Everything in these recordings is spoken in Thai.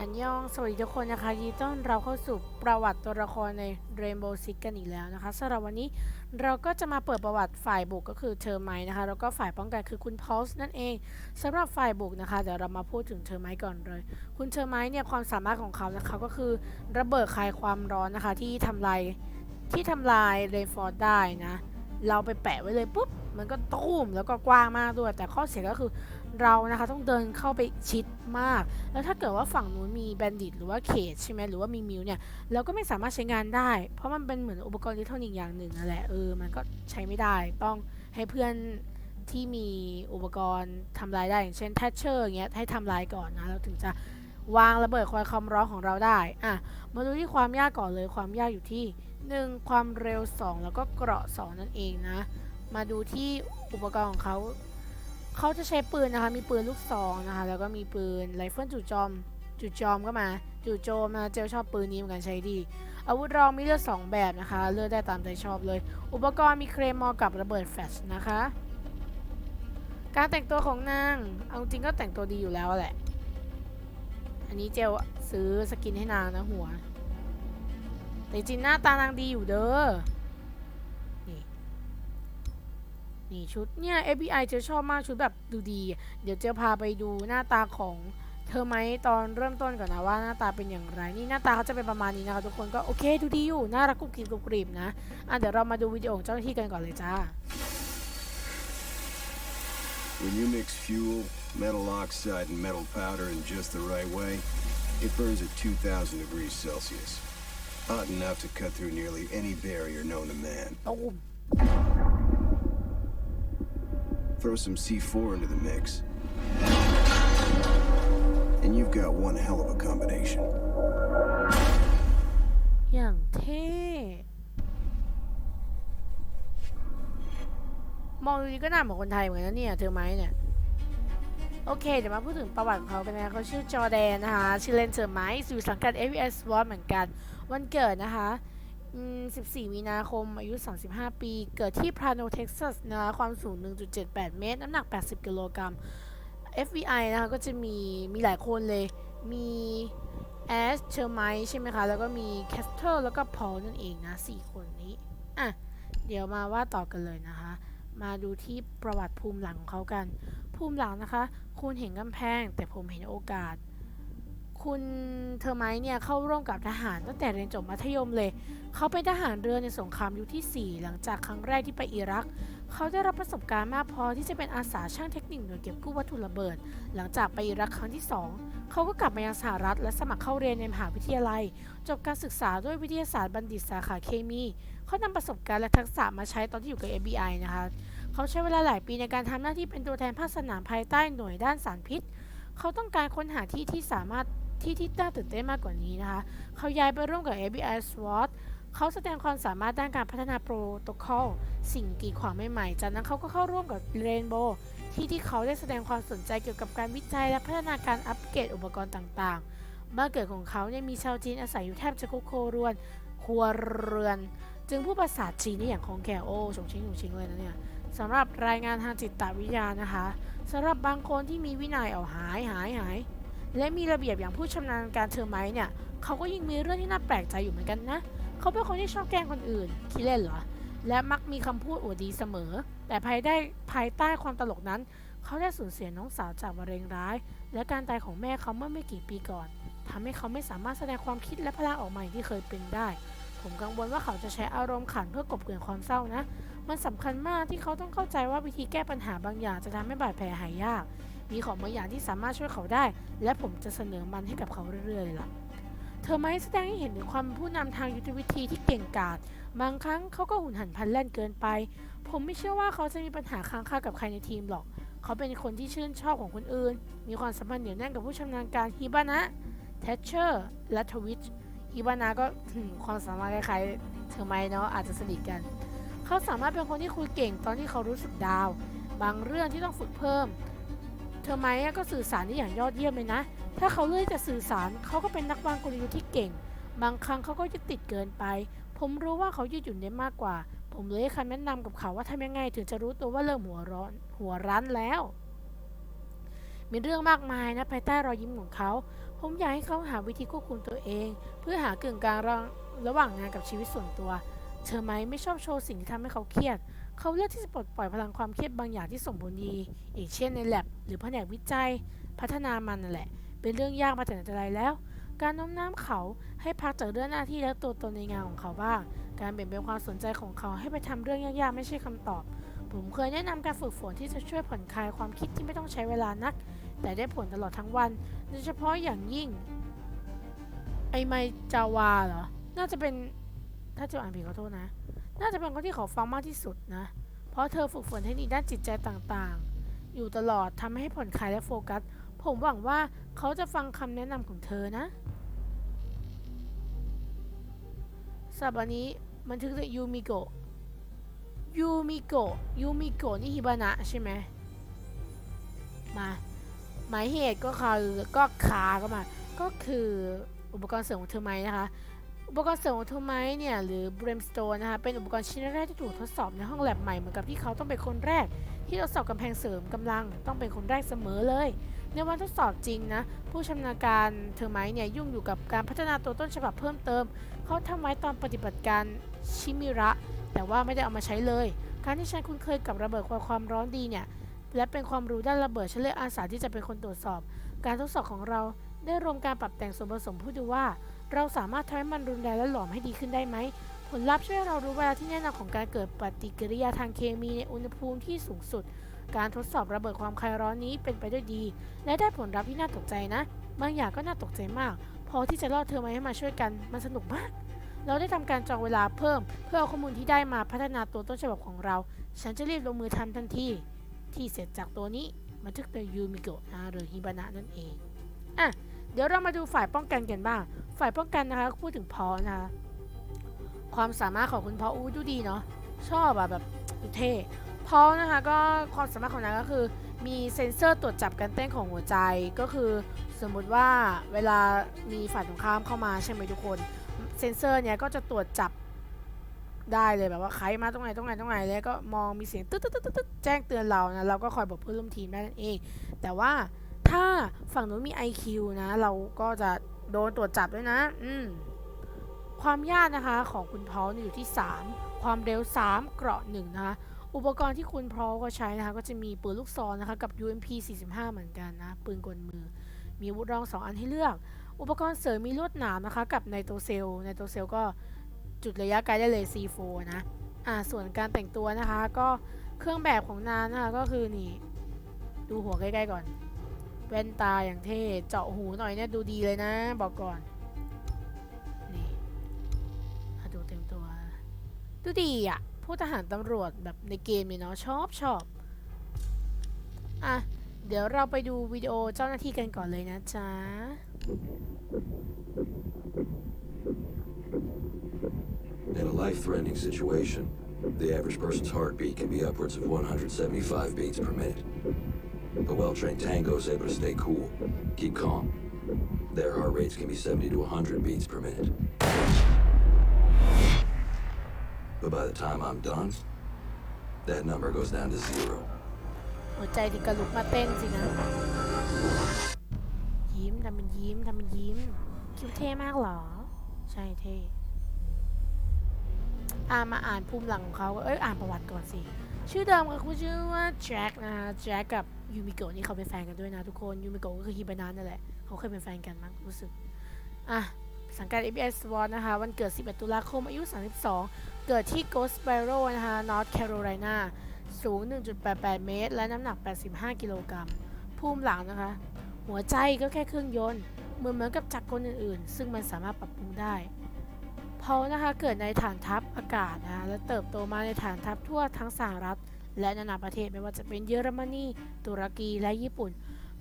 อันยอง สวัสดีทุกคนนะคะยินดีต้อนเรับเข้าสู่ประวัติตัวละครใน Rainbow Six กันอีกแล้วนะคะสำหรับวันนี้เราก็จะมาเปิดประวัติฝ่ายบุกก็คือเทอร์ไมนะคะ แล้วก็ฝ่ายป้องกันคือคุณพอลส์นั่นเองสำหรับฝ่ายบุกนะคะเดี๋ยวเรามาพูดถึงเทอร์ไมก่อนเลย คุณเทอร์ไมเนี่ยความสามารถของเขานะคะก็คือระเบิดคลายความร้อนนะคะที่ทำลายที่ทำลายเรนฟอร์ดได้นะ เราไปแปะไว้เลยปุ๊บมันก็ตุ้มแล้วก็กว้างมากด้วย แต่ข้อเสียก็คือเรานะคะต้องเดินเข้าไปชิดมาก แล้วถ้าเกิดว่าฝั่งนู้นมีแบนดิตหรือว่าเคจใช่ไหมหรือว่ามีมิวเนี่ยเราก็ไม่สามารถใช้งานได้ เพราะมันเป็นเหมือนอุปกรณ์อิเล็กทรอนิกส์อย่างหนึ่งนั่นแหละเออมันก็ใช้ไม่ได้ต้องให้เพื่อนที่มีอุปกรณ์ทำลายได้อย่างเช่นแทชเชอร์อย่างเงี้ยให้ทำลายก่อนนะเราถึงจะวางระเบิดคอยความร้อนของเราได้อะมาดูที่ความยากก่อนเลยความยากอยู่ที่ 1 ความเร็ว 2 แล้วก็เกราะ 2 นั่นเองนะ มาดูที่อุปกรณ์ของเขา เขาจะใช้ปืนนะคะ มีปืนลูกซองนะคะ แล้วก็มีปืนไรเฟิลจู่โจมจู่โจมก็มาจู่โจมนะเจลชอบปืนนี้เหมือนกันใช้ดี อาวุธรองมีเลือด2แบบนะคะ เลือกได้ตามใจชอบเลย อุปกรณ์มีเครมมอร์กับระเบิดแฟลชนะคะ การแต่งตัวของนาง เอาจริงก็แต่งตัวดีอยู่แล้วแหละ อันนี้เจลซื้อสกินให้นางนะหัว แต่จริงหน้าตานางดีอยู่เด้อ นี่ นี่ชุดเนี่ย FBI เจอชอบมากชุดแบบดูดี เดี๋ยวเจอพาไปดูหน้าตาของเธอไหมตอนเริ่มต้นก่อนนะว่าหน้าตาเป็นอย่างไร นี่หน้าตาเขาจะเป็นประมาณนี้นะคะทุกคนก็โอเคดูดีอยู่น่ารักกุบกริบกุบกริบนะอะเดี๋ยวเรามาดูวิดีโอของเจ้าหน้าที่กันก่อนเลยจ้า When you mix fuel, metal oxide, and metal powder in just the right way, it burns at 2,000 degrees Celsius. Hot enough to cut through nearly any barrier known to man. ตูม Throw some C4 into the mix. And you've got one hell of a combination. อย่างเท่ มองดูดีก็น่าเหมือนคนไทยเหมือนกันนะเนี่ยเธอไหมเนี่ย โอเค เดี๋ยวมาพูดถึงประวัติของเขาเป็นไงเขาชื่อจอแดนนะคะ ชื่อเล่นเธอไหมอยู่สังกัด AVS SWAT เหมือนกัน วันเกิดนะคะ14 มีนาคม อายุ 35 ปี เกิดที่พราโนเท็กซัสนะคะความสูง 1.78 เมตร น้ำหนัก 80 กิโลกรัม FBI นะคะก็จะมีมีหลายคนเลย มีแอสเชอร์ไมใช่ไหมคะ แล้วก็มีแคสเทอร์แล้วก็พอลนั่นเองนะ 4 คนนี้ อะ เดี๋ยวมาว่าต่อกันเลยนะคะ มาดูที่ประวัติภูมิหลังของเขากัน ภูมิหลังนะคะ คุณเห็นกำแพง แต่ผมเห็นโอกาส คุณเทอร์ไมเนี่ยเข้าร่วมกับทหารตั้งแต่เรียนจบมัธยมเลย เขาเป็นทหารเรือในสงครามยุคที่ 4 หลังจากครั้งแรกที่ไปอิรัก เขาได้รับประสบการณ์มากพอที่จะเป็นอาสาช่างเทคนิคหน่วยเก็บกู้วัตถุระเบิด หลังจากไปอิรักครั้งที่ 2 เขาก็กลับมายังสหรัฐและสมัครเข้าเรียนในมหาวิทยาลัย จบการศึกษาด้วยวิทยาศาสตร์บัณฑิตสาขาเคมี เขานำประสบการณ์และทักษะมาใช้ตอนที่อยู่กับ FBI นะคะ เขาใช้เวลาหลายปีในการทำหน้าที่เป็นตัวแทนภาคสนามภายใต้หน่วยด้านสารพิษ เขาต้องการค้นหาที่ที่สามารถที่ที่น่าตื่นเต้นมากกว่านี้นะคะ เขาย้ายไปร่วมกับ FBI SWAT เขาแสดงความสามารถด้านการพัฒนาโปรโตคอลสิ่งกีดขวางใหม่ๆ จากนั้นเขาก็เข้าร่วมกับ Rainbow ที่ที่เขาได้แสดงความสนใจเกี่ยวกับการวิจัยและพัฒนาการอัปเกรดอุปกรณ์ต่างๆ บ้านเกิดของเขาเนี่ยมีชาวจีนอาศัยอยู่แทบจะทุกโครวนครัวเรือน จึงผู้ภาษาจีนนี่อย่างคล่องแคล่วโอ้ชงชิงชงชิงเลยนะเนี่ย สำหรับรายงานทางจิตวิทยานะคะสำหรับบางคนที่มีวินัยเอาหายหายหายและมีระเบียบอย่างผู้ชำนาญการเทอร์ไมเนี่ยเขาก็ยิ่งมีเรื่องที่น่าแปลกใจอยู่เหมือนกันนะเขาเป็นคนที่ชอบแกล้งคนอื่นคิดเล่นเหรอและมักมีคำพูดอวดดีเสมอ แต่ภายได้ภายใต้ความตลกนั้น เขาได้สูญเสียน้องสาวจากมะเร็งร้าย และการตายของแม่เขาเมื่อไม่กี่ปีก่อนทำให้เขาไม่สามารถแสดงความคิดและพลังออกมาอย่างที่เคยเป็นได้ ผมกังวลว่าเขาจะใช้อารมณ์ขันเพื่อกบเกลื่อนความเศร้านะ มันสำคัญมากที่เขาต้องเข้าใจว่าวิธีแก้ปัญหาบางอย่างจะทำให้บาดแผลหายยาก มีของบางอย่างที่สามารถช่วยเขาได้ และผมจะเสนอมันให้กับเขาเรื่อยๆลยล่ะ เธอไม่แสดงให้เห็นถึงความผู้นำทางยุทธวิธีที่เก่งกาจ บางครั้งเขาก็หุนหันพลันแล่นเกินไป ผมไม่เชื่อว่าเขาจะมีปัญหาค้างคากับใครในทีมหรอก เขาเป็นคนที่ชื่นชอบของคนอื่น มีความสัมพันธ์เหนียวแน่นกับผู้ชำนาญการฮิบานะเทชเชอร์ และทวิชฮิบานะก็ความสามารถคล้ายๆเธอไม่เนาะอาจจะสนิทกัน เขาสามารถเป็นคนที่คุยเก่งตอนที่เขารู้สึกดาว บางเรื่องที่ต้องฝึกเพิ่ม เธอไหมก็สื่อสารได้อย่างยอดเยี่ยมเลยนะ ถ้าเขาเลือกจะสื่อสารเขาก็เป็นนักวางกลยุทธ์ที่เก่ง บางครั้งเขาก็จะติดเกินไป ผมรู้ว่าเขายืดหยุ่นได้มากกว่า ผมเลยให้คำแนะนำกับเขาว่าทำยังไงถึงจะรู้ตัวว่าเริ่มหัวร้อน หัวรั้นแล้ว มีเรื่องมากมายนะภายใต้รอยยิ้มของเขา ผมอยากให้เขาหาวิธีควบคุมตัวเอง เพื่อหากึ่งกลางระหว่างงานกับชีวิตส่วนตัว เธอไหมไม่ชอบโชว์สิ่งที่ทำให้เขาเครียด เขาเลือกที่จะปลดปล่อยพลังความเครียดบางอย่างที่ส่งผลดีอย่างเช่นใน lab หรือแผนกวิจัย พัฒนามันนั่นแหละ เป็นเรื่องยากมาแต่ไหนแต่ไรแล้ว การโน้มน้าวเขาให้พักจากเรื่องหน้าที่และตัวตนในงานของเขาบ้าง การเปลี่ยนแปลงความสนใจของเขาให้ไปทำเรื่องยากๆไม่ใช่คำตอบ ผมเคยแนะนำการฝึกฝนที่จะช่วยผ่อนคลายความคิดที่ไม่ต้องใช้เวลานัก แต่ได้ผลตลอดทั้งวัน โดยเฉพาะอย่างยิ่ง ไอไมจาวาเหรอ น่าจะเป็น ถ้าจะอ่านผิดขอโทษนะ น่าจะเป็นคนที่ขาฟังมากที่สุดนะ เพราะเธอฝึกฝนเทคนิคด้านจิตใจต่างๆ อยู่ตลอดทำให้ผ่อนคลายและโฟกัส ผมหวังว่าเขาจะฟังคำแนะนำของเธอนะสัปดาห์นี้มันถึงจะยูมิโกะยูมิโกะยูมิโกะนี่ฮิบานะใช่ไหมมาหมายเหตุก็คือก็คาก็มา ก็คืออุปกรณ์เสริมของเธอไหมนะคะ อุปกรณ์เสริมของเธอไหมเนี่ยหรือ Brimstone นะคะเป็นอุปกรณ์ชิ้นแรกที่ถูกทดสอบในห้องแลบใหม่เหมือนกับที่เขาต้องเป็นคนแรก ที่ทดสอบกำแพงเสริมกำลังต้องเป็นคนแรกเสมอเลย ในวันทดสอบจริงนะผู้ชำนาญการเทอร์ไมเนี่ยยุ่งอยู่กับการพัฒนาตัวต้นฉบับเพิ่มเติม เขาทำไว้ตอนปฏิบัติการชิมิระ แต่ว่าไม่ได้เอามาใช้เลยการที่ฉันคุ้นเคยกับระเบิดความความร้อนดีเนี่ยและเป็นความรู้ด้านระเบิดฉันเลยอาสาที่จะเป็นคนตรวจสอบ การทดสอบของเราได้รวมการปรับแต่งส่วนผสมผู้ดูว่า เราสามารถทำให้มันรุนแรงและหลอมให้ดีขึ้นได้ไหม ผลลัพธ์ช่วยให้เรารู้เวลาที่แน่นอนของการเกิดปฏิกิริยาทางเคมีในอุณหภูมิที่สูงสุด การทดสอบระเบิดความคลายร้อนนี้เป็นไปด้วยดี และได้ผลลัพธ์ที่น่าตกใจนะ บางอย่างก็น่าตกใจมาก พอที่จะล่อเธอมาให้มาช่วยกัน มันสนุกมาก เราได้ทำการจองเวลาเพิ่ม เพื่อเอาข้อมูลที่ได้มาพัฒนาตัวต้นฉบับของเรา ฉันจะรีบลงมือทำทันที ที่เสร็จจากตัวนี้บันทึกโดยยูมิโกะนะหรือฮิบานะนั่นเอง อะ เดี๋ยวเรามาดูฝ่ายป้องกันกันบ้าง ฝ่ายป้องกันนะคะพูดถึงพอนะคะความสามารถของคุณพออู้ดูดีเนาะชอบอะแบบดูเท่พอนะคะก็ความสามารถของนางก็คือ มีเซ็นเซอร์ตรวจจับการเต้นของหัวใจก็คือ สมมุติว่าเวลามีฝ่ายตรงข้ามเข้ามาใช่ไหมทุกคนเซ็นเซอร์เนี้ยก็จะตรวจจับได้เลยแบบว่าใครมาตรงไหนตรงไหนตรงไหนแล้วก็มองมีเสียงตึ๊ดตึ๊ดตึ๊ดตึ๊ดแจ้งเตือนเรานะเราก็คอยบอกเพื่อนร่วมทีมได้นั่นเอง แต่ว่า ถ้าฝั่งนู้นมี IQ นะ เราก็จะโดนตรวจจับด้วยนะ อืม ความยากนะคะของคุณพอลอยู่ที่ 3 ความเร็ว 3 เกราะ1นะคะ อุปกรณ์ที่คุณพอลก็ใช้นะคะ ก็จะมีปืนลูกซองนะคะ กับ UMP 45 เหมือนกันนะ ปืนกลมือ มีวุธรอง 2 อันให้เลือก อุปกรณ์เสริมมีลวดหนามนะคะ กับไนโตรเซลไนโตรเซลก็จุดระยะไกลได้เลย C4 นะ อ่า ส่วนการแต่งตัวนะคะ ก็เครื่องแบบของนางนะคะ ก็คือนี่ ดูหัวใกล้ๆก่อน แว่นตาอย่างเท่ เจาะหูหน่อยเนี่ยดูดีเลยนะ บอกก่อน นี่ดูเต็มตัว ดูดีอะ ผู้ทหารตำรวจแบบในเกมเลยเนาะชอบชอบ อะ เดี๋ยวเราไปดูวิดีโอเจ้าหน้าที่กันก่อนเลยนะจ๊ะ In a life-threatening situation, the average person's heartbeat can be upwards of 175 beats per minute. A well-trained tango is able to stay cool, keep calm. Their heart rates can be 70 to 100 beats per minute. But by the time I'm done, that number goes down to zero. หัวใจถึงกระลุกมาเต้นสินะ ยิ้มทำเป็นยิ้มทำเป็นยิ้ม คิวเท่มากเหรอ ใช่เท่อ่ามาอ่านภูมิหลังของเขา เอ้ย อ่านประวัติก่อนสิ ชื่อเดิมก็คือชื่อว่าแจ็คนะแจ็คกับยูมิโกะนี่เขาเป็นแฟนกันด้วยนะทุกคนยูมิโกะก็คือฮิบานะนั่นแหละเขาเคยเป็นแฟนกันมั้งรู้สึกอะสังกัด ABS SWAT นะคะ วันเกิด 11 ตุลาคม อายุ 32 เกิดที่ Goldsboro นะคะ North Carolina สูง 1.88 เมตร และน้ำหนัก 85 กิโลกรัม ภูมิหลังนะคะ หัวใจก็แค่เครื่องยนต์ เหมือนเหมือนกับจักรกลอื่นๆ ซึ่งมันสามารถปรับปรุงได้ พอลนะคะเกิดในฐานทัพอากาศนะคะและเติบโตมาในฐานทัพทั่วทั้งสหรัฐ และนานาประเทศไม่ว่าจะเป็นเยอรมนีตุรกีและญี่ปุ่น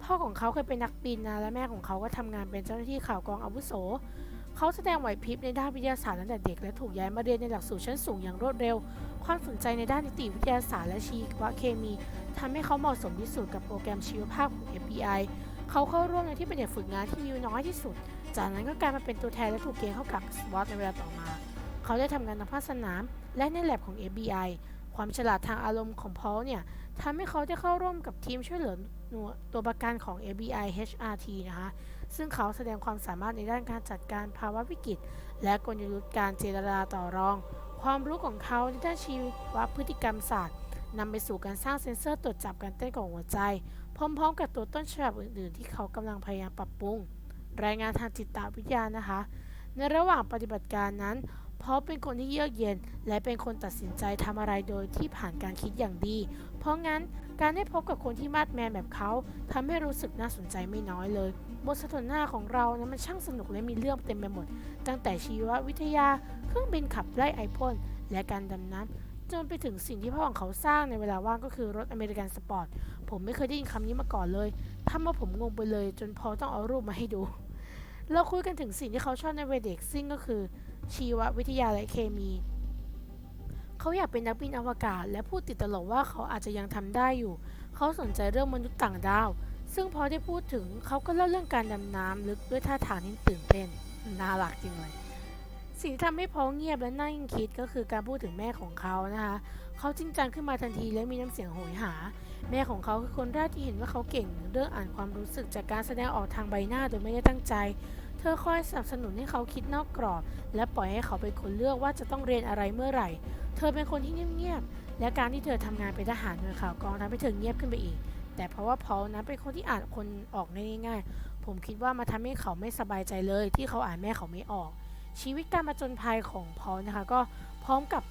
พ่อของเขาเคยเป็นนักบินนะและแม่ของเขาก็ทำงานเป็นเจ้าหน้าที่ข่าวกรองอาวุโส เขาแสดงไหวพริบในด้านวิทยาศาสตร์ตั้งแต่เด็กและถูกย้ายมาเรียนในหลักสูตรชั้นสูงอย่างรวดเร็ว ความสนใจในด้านนิติวิทยาศาสตร์และชีวเคมีทำให้เขาเหมาะสมที่สุดกับโปรแกรมชีวภาพของ FBI เขาเข้าร่วมในที่เป็นเด็กฝึกงานที่มีน้อยที่สุด จากนั้นก็กลายมาเป็นตัวแทนและถูกเกณฑ์เข้ากับ SWAT ในเวลาต่อมา เขาได้ทำงานในภาคสนาม และในแลบของ FBI ความฉลาดทางอารมณ์ของพอลเนี่ยทำให้เขาได้เข้าร่วมกับทีมช่วยเหลือหน่วตัวประกันของ FBI HRT นะคะ ซึ่งเขาแสดงความสามารถในด้านการจัดการภาวะวิกฤต และกลยุทธ์การเจรจาต่อรอง ความรู้ของเขาในด้านชีวพฤติกรรมศาสตร์นำไปสู่การสร้างเซ็นเซอร์ตรวจจับการเต้นของหัวใจ พร้อมๆ กับตัวต้นฉบับอื่นๆ ที่เขากำลังพยายามปรับปรุง รายงานทางจิตวิทยานะคะ ในระหว่างปฏิบัติการนั้นพราะเป็นคนที่เยือกเย็น และเป็นคนตัดสินใจทำอะไรโดยที่ผ่านการคิดอย่างดี เพราะงั้นการได้พบกับคนที่มาดแมนแบบเขาทำให้รู้สึกน่าสนใจไม่น้อยเลย บทสนทนาของเรานะมันช่างสนุกและมีเรื่องเต็มไปหมด ตั้งแต่ชีววิทยา เครื่องบินขับไล่ไอพ่นและการดำน้ำ จนไปถึงสิ่งที่พ่อของเขาสร้างในเวลาว่างก็คือรถอเมริกันสปอร์ต ผมไม่เคยได้ยินคำนี้มาก่อนเลยทำมาผมงงไปเลย จนพอต้องเอารูปมาให้ดู เราคุยกันถึงสิ่งที่เขาชอบในวัยเด็กซึ่งก็คือ ชีววิทยาและเคมี เขาอยากเป็นนักบินอวกาศ และพูดติดตลกว่าเขาอาจจะยังทำได้อยู่ เขาสนใจเรื่องมนุษย์ต่างดาว ซึ่งพอได้พูดถึงเขาก็เล่าเรื่องการดำน้ำลึกด้วยท่าทางที่ตื่นเต้นน่ารักจริงเลย สิ่งที่ทำให้พอเงียบและนั่งคิดก็คือการพูดถึงแม่ของเขานะคะ เขาจริงจังขึ้นมาทันทีและมีน้ำเสียงโหยหา แม่ของเขาคือคนแรกที่เห็นว่าเขาเก่งเรื่องอ่านความรู้สึกจากการแสดงออกทางใบหน้าโดยไม่ได้ตั้งใจ เธอคอยสนับสนุนให้เขาคิดนอกกรอบ และปล่อยให้เขาเป็นคนเลือกว่าจะต้องเรียนอะไรเมื่อไหร่ เธอเป็นคนที่เงียบๆและการที่เธอทำงานเป็นทหารหน่วยข่าวกรองทำให้เธอเงียบขึ้นไปอีก แต่เพราะว่าพอลนั้นเป็นคนที่อ่านคนออกง่ายๆ ผมคิดว่ามาทำให้เขาไม่สบายใจเลย ที่เขาอ่านแม่เขาไม่ออก ชีวิตการประจนภัยของพอลนะคะก็พร้อมกับ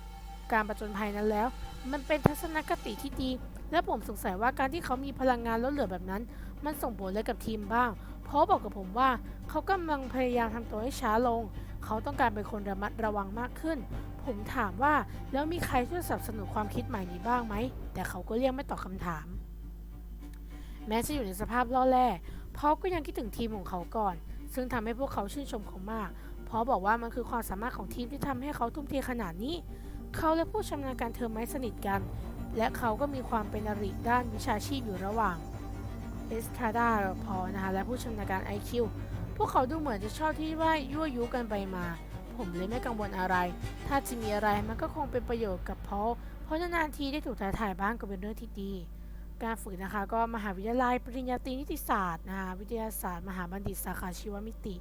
การประจนภัยนั้นแล้ว มันเป็นทัศนคติที่ดี และผมสงสัยว่าการที่เขามีพลังงานลดเหลือแบบนั้น มันส่งผลอะไรกับทีมบ้าง เพราะบอกกับผมว่าเขากำลังพยายามทำตัวให้ช้าลง เขาต้องการเป็นคนระมัดระวังมากขึ้น ผมถามว่าแล้วมีใครช่วยสนับสนุนความคิดใหม่นี้บ้างไหม แต่เขาก็เลี่ยงไม่ตอบคำถาม แม้จะอยู่ในสภาพล่อแร่พราะก็ยังคิดถึงทีมของเขาก่อน ซึ่งทำให้พวกเขาชื่นชมเขามาก เพราบอกว่ามันคือความสามารถของทีมที่ทำให้เขาทุ่มเทขนาดนี้ เขาและผู้ชำนาญการเทอร์ไมสนิทกัน และเขาก็มีความเป็นอริด้านวิชาชีพอยู่ระหว่างเอสทราดาพอนะคะและผู้ชำนาญการ IQ พวกเขาดูเหมือนจะชอบที่ว่ายั่วยุกันไปมา ผมเลยไม่กังวลอะไร ถ้าจะมีอะไรมันก็คงเป็นประโยชน์กับพอเพราะนานๆทีได้ถูกท้าทายบ้างก็เป็นเรื่องที่ดี การฝึกนะคะก็มหาวิทยาลัยปริญญาตรีนิติศาสตร์นะคะวิทยาศาสตร์ มหาบัณฑิตสาขาชีวมิติ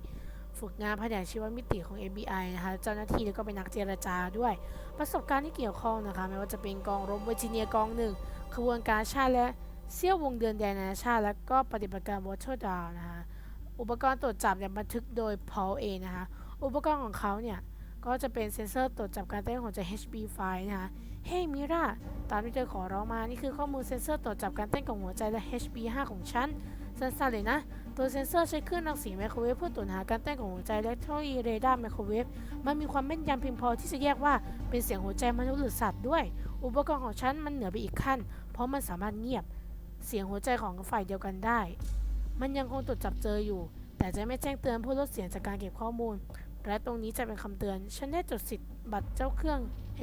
ฝึกงานแผนกชีวมิติของ FBI นะคะ เจ้าหน้าที่แล้วก็เป็นนักเจรจาด้วย ประสบการณ์ที่เกี่ยวข้องนะคะ ไม่ว่าจะเป็นกองรบเวอร์จิเนียกองหนึ่งขบวนการชาติและเซี่ยววงเดือนแดนนานาชาติ และก็ปฏิบัติการวอเตอร์ดาวนะคะ อุปกรณ์ตรวจจับเนี่ยบันทึกโดยพอลเองนะคะ อุปกรณ์ของเขาเนี่ย ก็จะเป็นเซ็นเซอร์ตรวจจับการเต้นของหัวใจ HB5 นะคะเฮ้มิราตามที่เธอขอร้องมา นี่คือข้อมูลเซ็นเซอร์ตรวจจับการเต้นของหัวใจและ HB5 ของฉัน สั้นๆเลยนะ ตัวเซนเซอร์ใช้คลื่นรังสีไมโครเวฟเพื่อตรวจหาการเต้นของหัวใจและเทคโนโลยีเรดาร์ไมโครเวฟมันมีความแม่นยำเพียงพอที่จะแยกว่าเป็นเสียงหัวใจมนุษย์หรือสัตว์ด้วย อุปกรณ์ของฉันมันเหนือไปอีกขั้น เพราะมันสามารถเงียบ เสียงหัวใจของฝ่ายเดียวกันได้ มันยังคงตรวจจับเจออยู่ แต่จะไม่แจ้งเตือนเพื่อลดเสียงจากการเก็บข้อมูล และตรงนี้จะเป็นคำเตือน ฉันได้จดสิทธิ์บัตรเจ้าเครื่อง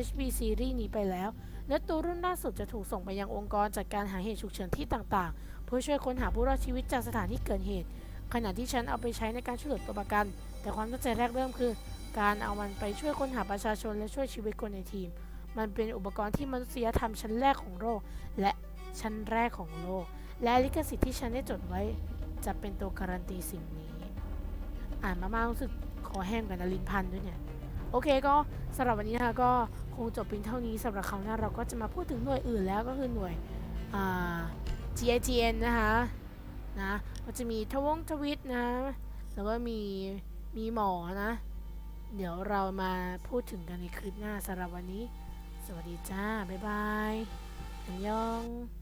HB Series นี้ไปแล้ว และตัวรุ่นล่าสุดจะถูกส่งไปยังองค์กรจัดการหาเหตุฉุกเฉินที่ต่างๆ พื่อช่วยค้นหาผู้รอดชีวิตจากสถานที่เกิดเหตุ ขณะที่ฉันเอาไปใช้ในการช่วยเหลือตัวประกัน แต่ความตั้งใจแรกเริ่มคือ การเอามันไปช่วยค้นหาประชาชนและช่วยชีวิตคนในทีม มันเป็นอุปกรณ์ที่มนุษยธรรมชั้นแรกของโลก และชั้นแรกของโลก และลิขสิทธิ์ที่ฉันได้จดไว้ จะเป็นตัวการันตีสิ่งนี้ อ่านมามากรู้สึกคอแห้งกับนลินพันธ์ด้วยเนี่ยโอเคก็สำหรับวันนี้นะคะก็คงจบเพียงเท่านี้สำหรับคราวหน้าเราก็จะมาพูดถึงหน่วยอื่นแล้วก็คือหน่วยอ่า GIGN นะคะนะมันจะมีทวงทวิตนะแล้วก็มีมีหมอนะ เดี๋ยวเรามาพูดถึงกันในคลิปหน้าสำหรับวันนี้ สวัสดีจ้า บ๊ายบายอันยอง